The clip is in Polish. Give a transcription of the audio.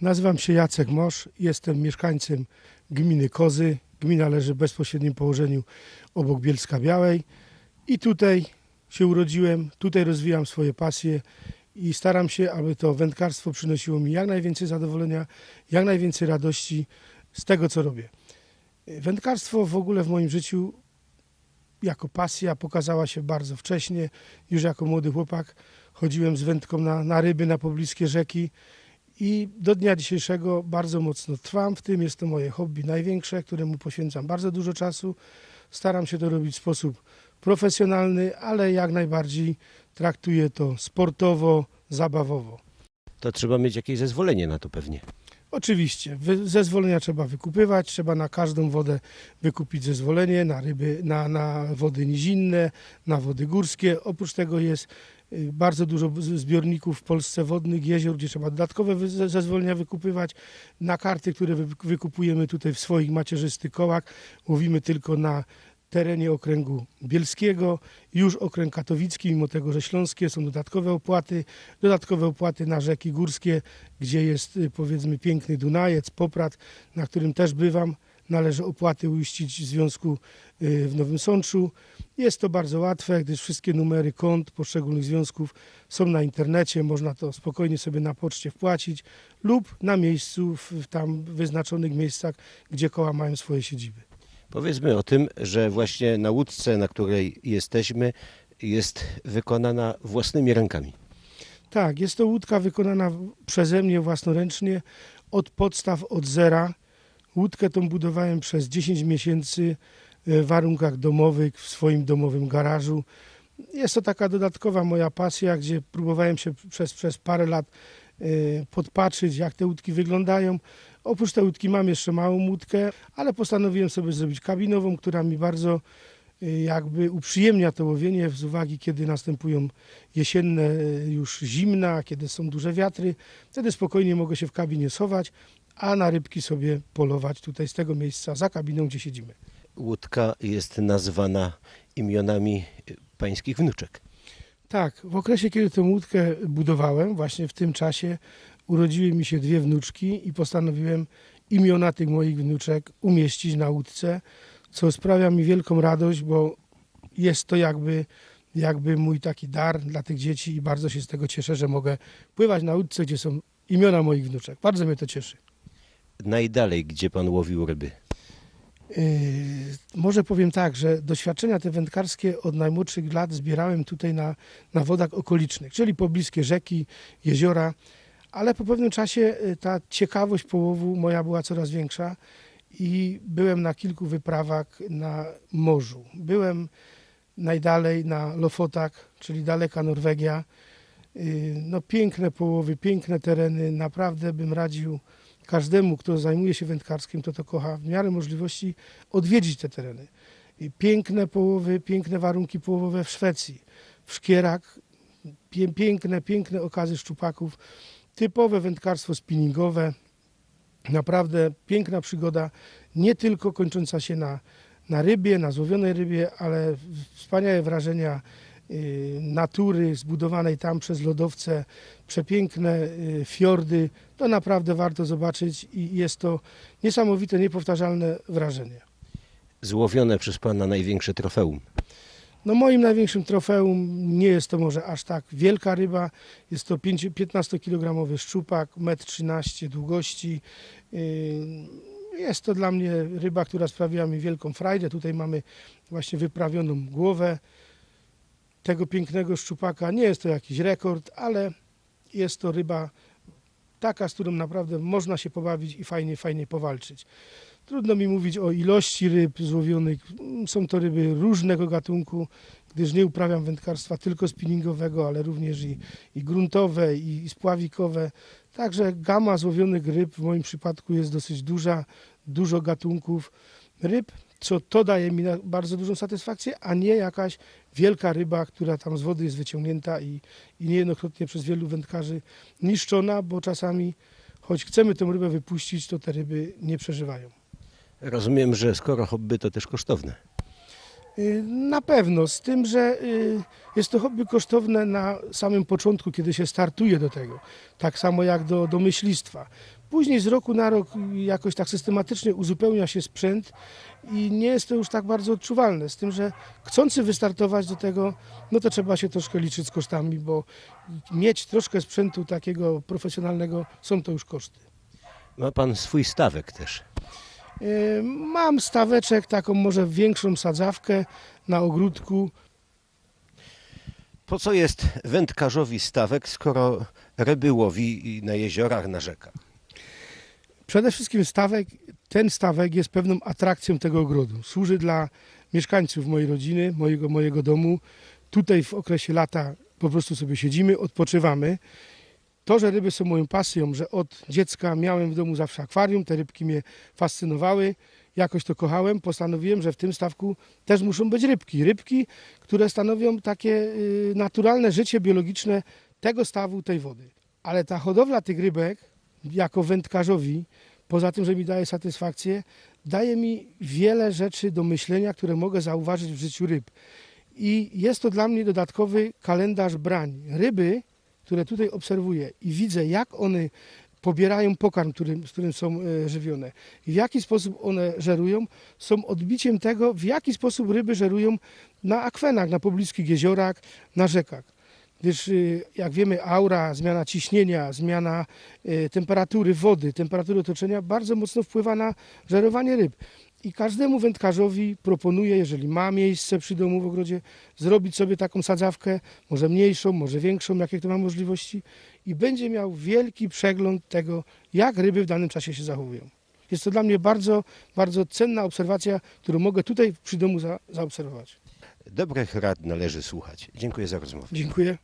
Nazywam się Jacek Mosz, jestem mieszkańcem gminy Kozy. Gmina leży w bezpośrednim położeniu obok Bielska Białej i tutaj się urodziłem, tutaj rozwijam swoje pasje i staram się, aby to wędkarstwo przynosiło mi jak najwięcej zadowolenia, jak najwięcej radości z tego, co robię. Wędkarstwo w ogóle w moim życiu jako pasja pokazała się bardzo wcześnie. Już jako młody chłopak chodziłem z wędką na, na ryby, na pobliskie rzeki i do dnia dzisiejszego bardzo mocno trwam w tym. Jest to moje hobby największe, któremu poświęcam bardzo dużo czasu. Staram się to robić w sposób profesjonalny, ale jak najbardziej traktuję to sportowo, zabawowo. To trzeba mieć jakieś zezwolenie na to pewnie. Oczywiście, zezwolenia trzeba wykupywać, trzeba na każdą wodę wykupić zezwolenie, na ryby, na, na wody nizinne, na wody górskie. Oprócz tego jest y, bardzo dużo zbiorników w Polsce wodnych, jezior, gdzie trzeba dodatkowe zezwolenia wykupywać. Na karty, które wy- wykupujemy tutaj w swoich macierzystych kołach, łowimy tylko na terenie okręgu bielskiego, już okręg katowicki, mimo tego, że śląskie są dodatkowe opłaty, dodatkowe opłaty na rzeki górskie, gdzie jest y, powiedzmy piękny Dunajec, Poprad, na którym też bywam. Należy opłaty uiścić w związku y, w Nowym Sączu. Jest to bardzo łatwe, gdyż wszystkie numery kont poszczególnych związków są na internecie. Można to spokojnie sobie na poczcie wpłacić lub na miejscu, w w tam wyznaczonych miejscach, gdzie koła mają swoje siedziby. Powiedzmy o tym, że właśnie na łódce, na której jesteśmy, jest wykonana własnymi rękami. Tak, jest to łódka wykonana przeze mnie własnoręcznie od podstaw, od zera. Łódkę tą budowałem przez 10 miesięcy e, w warunkach domowych, w swoim domowym garażu. Jest to taka dodatkowa moja pasja, gdzie próbowałem się przez, przez parę lat e, podpatrzeć, jak te łódki wyglądają. Oprócz tej łódki mam jeszcze małą łódkę, ale postanowiłem sobie zrobić kabinową, która mi bardzo e, jakby uprzyjemnia to łowienie z uwagi, kiedy następują jesienne e, już zimna, kiedy są duże wiatry. Wtedy spokojnie mogę się w kabinie schować, a na rybki sobie polować tutaj z tego miejsca za kabiną, gdzie siedzimy. Łódka jest nazwana imionami y, pańskich wnuczek. Tak, w okresie, kiedy tę łódkę budowałem, właśnie w tym czasie urodziły mi się dwie wnuczki i postanowiłem imiona tych moich wnuczek umieścić na łódce, co sprawia mi wielką radość, bo jest to jakby, jakby mój taki dar dla tych dzieci i bardzo się z tego cieszę, że mogę pływać na łódce, gdzie są imiona moich wnuczek. Bardzo mnie to cieszy. Najdalej, gdzie pan łowił ryby. Yy, może powiem tak, że doświadczenia te wędkarskie od najmłodszych lat zbierałem tutaj na, na wodach okolicznych, czyli pobliskie rzeki, jeziora, ale po pewnym czasie yy, ta ciekawość połowu moja była coraz większa i byłem na kilku wyprawach na morzu. Byłem najdalej na Lofotak, czyli daleka Norwegia. Yy, No piękne połowy, piękne tereny, naprawdę bym radził każdemu, kto zajmuje się wędkarskim, to to kocha w miarę możliwości odwiedzić te tereny. Piękne połowy, piękne warunki połowowe w Szwecji, w Szkierak, pie, piękne, piękne okazy szczupaków, typowe wędkarstwo spinningowe, naprawdę piękna przygoda, nie tylko kończąca się na, na rybie, na złowionej rybie, ale wspaniałe wrażenia y, natury zbudowanej tam przez lodowce, przepiękne y, fiordy, to naprawdę warto zobaczyć i jest to niesamowite, niepowtarzalne wrażenie. Złowione przez pana największe trofeum. No moim największym trofeum nie jest to może aż tak wielka ryba, jest to 15-kilogramowy szczupak, 1,13 m długości. Yy, Jest to dla mnie ryba, która sprawiła mi wielką frajdę. Tutaj mamy właśnie wyprawioną głowę tego pięknego szczupaka. Nie jest to jakiś rekord, ale jest to ryba taka, z którą naprawdę można się pobawić i fajnie, fajnie powalczyć. Trudno mi mówić o ilości ryb złowionych. Są to ryby różnego gatunku, gdyż nie uprawiam wędkarstwa tylko spinningowego, ale również i, i gruntowe, i, i spławikowe. Także gama złowionych ryb w moim przypadku jest dosyć duża, dużo gatunków ryb, co to daje mi bardzo dużą satysfakcję, a nie jakaś wielka ryba, która tam z wody jest wyciągnięta i, i niejednokrotnie przez wielu wędkarzy niszczona, bo czasami, choć chcemy tę rybę wypuścić, to te ryby nie przeżywają. Rozumiem, że skoro hobby to też kosztowne. Y, Na pewno, z tym, że y, jest to hobby kosztowne na samym początku, kiedy się startuje do tego. Tak samo jak do, do myślistwa. Później z roku na rok jakoś tak systematycznie uzupełnia się sprzęt i nie jest to już tak bardzo odczuwalne. Z tym, że chcący wystartować do tego, no to trzeba się troszkę liczyć z kosztami, bo mieć troszkę sprzętu takiego profesjonalnego są to już koszty. Ma pan swój stawek też. Y, Mam staweczek, taką może większą sadzawkę na ogródku. Po co jest wędkarzowi stawek, skoro ryby łowi na jeziorach, na rzekach? Przede wszystkim stawek, ten stawek jest pewną atrakcją tego ogrodu. Służy dla mieszkańców mojej rodziny, mojego, mojego domu. Tutaj w okresie lata po prostu sobie siedzimy, odpoczywamy. To, że ryby są moją pasją, że od dziecka miałem w domu zawsze akwarium, te rybki mnie fascynowały, jakoś to kochałem, postanowiłem, że w tym stawku też muszą być rybki. Rybki, które stanowią takie y, naturalne życie biologiczne tego stawu, tej wody. Ale ta hodowla tych rybek, jako wędkarzowi, poza tym, że mi daje satysfakcję, daje mi wiele rzeczy do myślenia, które mogę zauważyć w życiu ryb. I jest to dla mnie dodatkowy kalendarz brań. Ryby, które tutaj obserwuję i widzę, jak one pobierają pokarm, którym, z którym są e, żywione w jaki sposób one żerują, są odbiciem tego, w jaki sposób ryby żerują na akwenach, na pobliskich jeziorach, na rzekach. Gdyż, y, jak wiemy, aura, zmiana ciśnienia, zmiana y, temperatury wody, temperatury otoczenia bardzo mocno wpływa na żerowanie ryb. I każdemu wędkarzowi proponuję, jeżeli ma miejsce przy domu w ogrodzie, zrobić sobie taką sadzawkę, może mniejszą, może większą, jakie to ma możliwości, i będzie miał wielki przegląd tego, jak ryby w danym czasie się zachowują. Jest to dla mnie bardzo, bardzo cenna obserwacja, którą mogę tutaj przy domu za, zaobserwować. Dobrych rad należy słuchać. Dziękuję za rozmowę. Dziękuję.